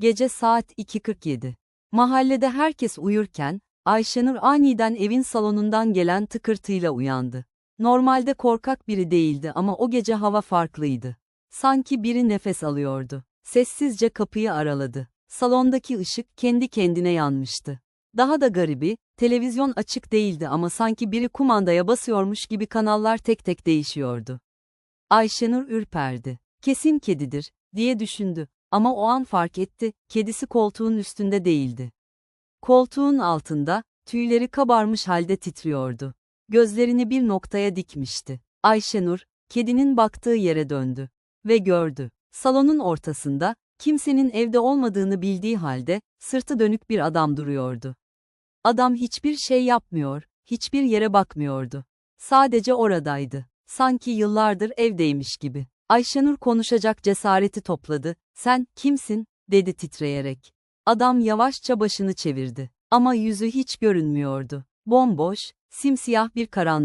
Gece saat 2.47. Mahallede herkes uyurken, Ayşenur aniden evin salonundan gelen tıkırtıyla uyandı. Normalde korkak biri değildi ama o gece hava farklıydı. Sanki biri nefes alıyordu. Sessizce kapıyı araladı. Salondaki ışık kendi kendine yanmıştı. Daha da garibi, televizyon açık değildi ama sanki biri kumandaya basıyormuş gibi kanallar tek tek değişiyordu. Ayşenur ürperdi. Kesin kedidir, diye düşündü. Ama o an fark etti, kedisi koltuğun üstünde değildi. Koltuğun altında, tüyleri kabarmış halde titriyordu. Gözlerini bir noktaya dikmişti. Ayşenur, kedinin baktığı yere döndü. Ve gördü. Salonun ortasında, kimsenin evde olmadığını bildiği halde, sırtı dönük bir adam duruyordu. Adam hiçbir şey yapmıyor, hiçbir yere bakmıyordu. Sadece oradaydı. Sanki yıllardır evdeymiş gibi. Ayşenur konuşacak cesareti topladı. Sen kimsin? dedi titreyerek. Adam yavaşça başını çevirdi. Ama yüzü hiç görünmüyordu. Bomboş, simsiyah bir karanlık.